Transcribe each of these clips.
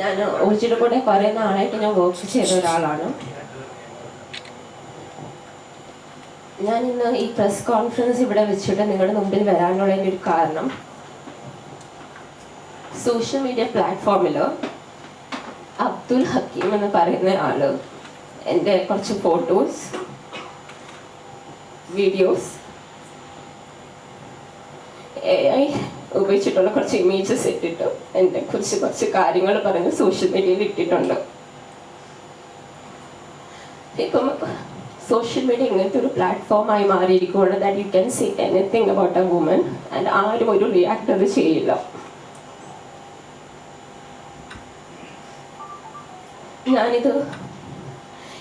ഞാൻ ഒഴിച്ചിട്ട് കൂടെ കുറേ നാളായിട്ട് ഞാൻ വർക്ക് ചെയ്ത ഒരാളാണ്. ഞാൻ ഇന്ന് ഈ പ്രസ് കോൺഫറൻസ് ഇവിടെ വെച്ചിട്ട് നിങ്ങളുടെ മുമ്പിൽ വരാനുള്ള ഒരു കാരണം. സോഷ്യൽ മീഡിയ പ്ലാറ്റ്ഫോമിൽ അബ്ദുൽ ഹക്കീം എന്ന് പറയുന്ന ആൾ എന്റെ കുറച്ച് ഫോട്ടോസ് വീഡിയോസ് ഉപയോഗിച്ചിട്ടുള്ള കുറച്ച് ഇമേജസ് ഇട്ടിട്ട് എന്റെ കുറിച്ച് കുറച്ച് കാര്യങ്ങൾ പറഞ്ഞ് സോഷ്യൽ മീഡിയയിൽ ഇട്ടിട്ടുണ്ട്. ഇപ്പം സോഷ്യൽ മീഡിയ ഇങ്ങനത്തെ ഒരു പ്ലാറ്റ്ഫോമായി മാറിയിരിക്കുകയാണ് that you can see anything about a woman and ആരും ഒരു റിയാക്ടർ ചെയ്യില്ല. ഞാനിത്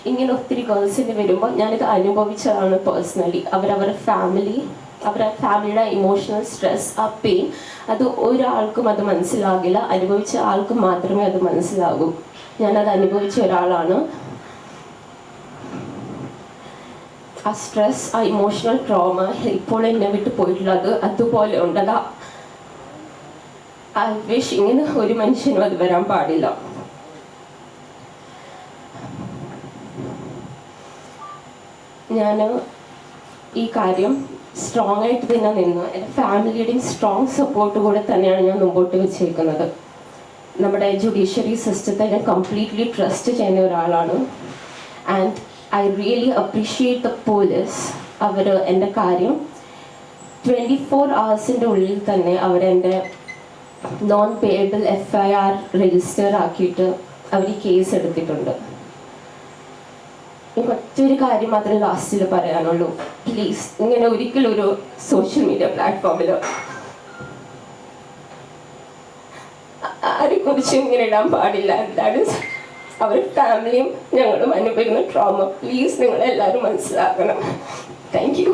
ഇങ്ങനെ ഒത്തിരി ഗേൾസിന് വരുമ്പോൾ ഞാനിത് അനുഭവിച്ചതാണ് പേഴ്സണലി അവരവരുടെ ഫാമിലി അവരുടെ ഫാമിലിയുടെ ഇമോഷണൽ സ്ട്രെസ് ആ പെയിൻ അത് ഒരാൾക്കും അത് മനസ്സിലാകില്ല. അനുഭവിച്ച ആൾക്ക് മാത്രമേ അത് മനസ്സിലാകൂ. ഞാനത് അനുഭവിച്ച ഒരാളാണ്. ആ സ്ട്രെസ് ആ ഇമോഷണൽ ട്രോമ ഇപ്പോൾ എന്നെ വിട്ട് പോയിട്ടുള്ളത് അതുപോലെ ഉണ്ട് അതാ ഐ വിഷ് ഇങ്ങനെ ഒരു മനുഷ്യനും അത് വരാൻ പാടില്ല. ഞാൻ ഈ കാര്യം സ്ട്രോങ് ആയിട്ട് തന്നെ നിന്ന്. എന്റെ ഫാമിലിയുടെയും സ്ട്രോങ് സപ്പോർട്ട് കൂടെ തന്നെയാണ് ഞാൻ മുമ്പോട്ട് വെച്ചേക്കുന്നത്. നമ്മുടെ ജുഡീഷ്യറി സിസ്റ്റത്തെ ഞാൻ കംപ്ലീറ്റ്ലി ട്രസ്റ്റ് ചെയ്യുന്ന ഒരാളാണ്. And I really appreciate the police അവർ എന്റെ കാര്യം ട്വന്റി ഫോർ അവേഴ്സിന്റെ ഉള്ളിൽ തന്നെ അവരെന്റെ non payable F I R register ആക്കിയിട്ട് അവർ കേസ് എടുത്തിട്ടുണ്ട്. എനിക്ക് ഒറ്റൊരു കാര്യം മാത്രമേ ലാസ്റ്റിൽ പറയാനുള്ളൂ. പ്ലീസ് ഇങ്ങനെ ഒരിക്കലും ഒരു സോഷ്യൽ മീഡിയ പ്ലാറ്റ്ഫോമിൽ ആരെ കുറിച്ചും ഇങ്ങനെ ഇടാൻ പാടില്ല. എന്താണ്? അവർ ഫാമിലിയും ഞങ്ങളും അനുഭവിക്കുന്ന ട്രോമ പ്ലീസ് നിങ്ങൾ എല്ലാവരും മനസ്സിലാക്കണം താങ്ക് യു